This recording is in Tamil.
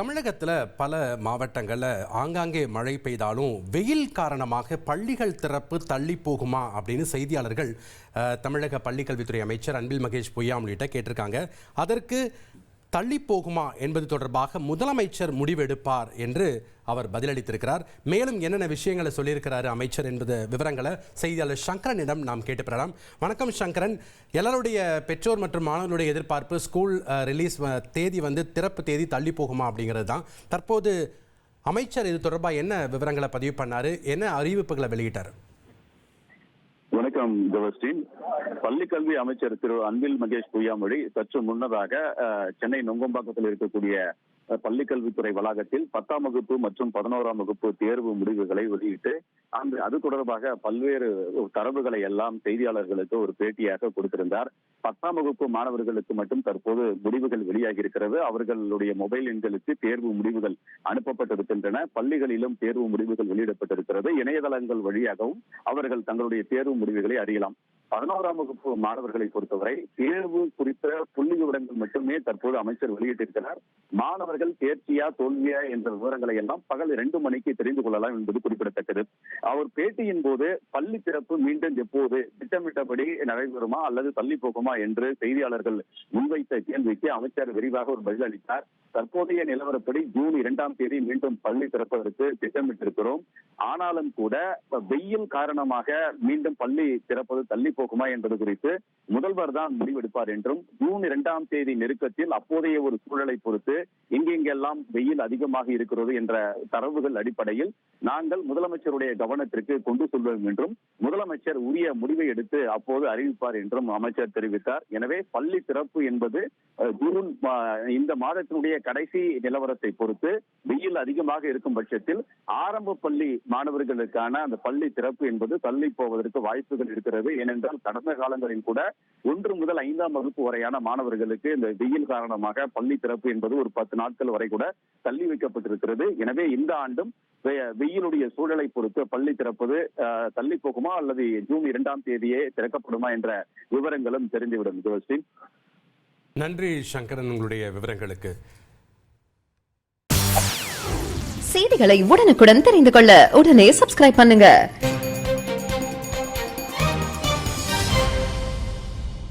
தமிழகத்தில் பல மாவட்டங்களில் ஆங்காங்கே மழை பெய்தாலும் வெயில் காரணமாக பள்ளிகள் திறப்பு தள்ளி போகுமா அப்படின்னு செய்தியாளர்கள் தமிழக பள்ளிக்கல்வித்துறை அமைச்சர் அன்பில் மகேஷ் பொய்யாமொழிகிட்ட கேட்டிருக்காங்க. அதற்கு தள்ளி போகுமா என்பது தொடர்பாக முதலமைச்சர் முடிவெடுப்பார் என்று அவர் பதிலளித்திருக்கிறார். மேலும் என்னென்ன விஷயங்களை சொல்லியிருக்கிறாரு அமைச்சர் என்பது விவரங்களை செய்தியாளர் சங்கரனிடம் நாம் கேட்டு பெறலாம் வணக்கம் சங்கரன். எல்லாருடைய பெற்றோர் மற்றும் மாணவர்களுடைய எதிர்பார்ப்பு ஸ்கூல் ரிலீஸ் வ- தேதி வந்து திறப்பு தேதி தள்ளி போகுமா அப்படிங்கிறது தான். தற்போது அமைச்சர் இது தொடர்பாக என்ன விவரங்களை பதிவு பண்ணாரு? என்ன அறிவிப்புகளை வெளியிட்டார்? வணக்கம் ஜெவஸ்டின் பள்ளிக்கல்வி அமைச்சர் திரு அன்பில் மகேஷ் பொய்யாமொழி சற்று முன்னதாக சென்னை நுங்கம்பாக்கத்தில் இருக்கக்கூடிய பள்ளிக்கல்வித்துறை வளாகத்தில் பத்தாம் வகுப்பு மற்றும் பதினோராம் வகுப்பு தேர்வு முடிவுகளை வெளியிட்டு அங்கு அது தொடர்பாக பல்வேறு தரவுகளை எல்லாம் செய்தியாளர்களுக்கு ஒரு பேட்டியாக கொடுத்திருந்தார். பத்தாம் வகுப்பு மாணவர்களுக்கு மட்டும் தற்போது முடிவுகள் வெளியாகி இருக்கிறது அவர்களுடைய மொபைல் எண்களுக்கு தேர்வு முடிவுகள் அனுப்பப்பட்டிருக்கின்றன. பள்ளிகளிலும் தேர்வு முடிவுகள் வெளியிடப்பட்டிருக்கிறது. இணையதளங்கள் வழியாகவும் அவர்கள் தங்களுடைய தேர்வு முடிவுகளை அறியலாம். பதினோராம் வகுப்பு மாணவர்களை பொறுத்தவரை தேர்வு குறித்த புள்ளி விவரங்கள் மட்டுமே தற்போது அமைச்சர் வெளியிட்டிருக்கிறார். மாணவர்கள் தேர்ச்சியா தோல்வியா என்ற விவரங்களை எல்லாம் பகல் இரண்டு மணிக்கு தெரிந்து கொள்ளலாம் என்பது குறிப்பிடத்தக்கது. அவர் பேட்டியின் போது பள்ளி திறப்பு மீண்டும் எப்போது திட்டமிட்டபடி நடைபெறுமா அல்லது தள்ளி போகுமா என்று செய்தியாளர்கள் முன்வைத்த கேள்விக்கு அமைச்சர் விரிவாக ஒரு பதில் அளித்தார். தற்போதைய நிலவரப்படி ஜூன் இரண்டாம் தேதி மீண்டும் பள்ளி திறப்பதற்கு திட்டமிட்டிருக்கிறோம். ஆனாலும் கூட வெயில் காரணமாக மீண்டும் பள்ளி திறப்பது தள்ளி போகுமா என்பது குறித்து முதல்வர் தான் முடிவெடுப்பார் என்றும் ஜூன் இரண்டாம் தேதி நெருக்கத்தில் அப்போதைய ஒரு சூழலை பொறுத்து எங்கெங்கெல்லாம் வெயில் அதிகமாக இருக்கிறது என்ற தரவுகள் அடிப்படையில் நாங்கள் முதலமைச்சருடைய கவனத்திற்கு கொண்டு செல்வோம் என்றும் முதலமைச்சர் உரிய முடிவை எடுத்து அப்போது அறிவிப்பார் என்றும் அமைச்சர் தெரிவித்தார். எனவே பள்ளி திறப்பு என்பது ஜூன் இந்த மாதத்தினுடைய கடைசி நிலவரத்தை பொறுத்து வெயில் அதிகமாக இருக்கும் பட்சத்தில் ஆரம்ப பள்ளி மாணவர்களுக்கான அந்த பள்ளி திறப்பு என்பது தள்ளி போவதற்கு வாய்ப்புகள் இருக்கிறது. ஏனென்றால் கடந்த காலங்களில் கூட ஒன்று முதல் ஐந்தாம் வகுப்பு வரையான மாணவர்களுக்கு இந்த வெயில் காரணமாக பள்ளி திறப்பு என்பது ஒரு பத்து நாட்கள் வரை கூட தள்ளி வைக்கப்பட்டிருக்கிறது. எனவே இந்த ஆண்டும் வெயிலுடைய சூழலை பொறுத்து பள்ளி திறப்பது தள்ளி போகுமா அல்லது ஜூன் இரண்டாம் தேதியே திறக்கப்படுமா என்ற விவரங்களும் தெரிந்துவிடும். ஜோஸ்டின் நன்றி சங்கரன் உங்களுடைய விவரங்களுக்கு. செய்திகளை உடனுக்குடன் தெரிந்து கொள்ள உடனே சப்ஸ்கிரைப் பண்ணுங்க.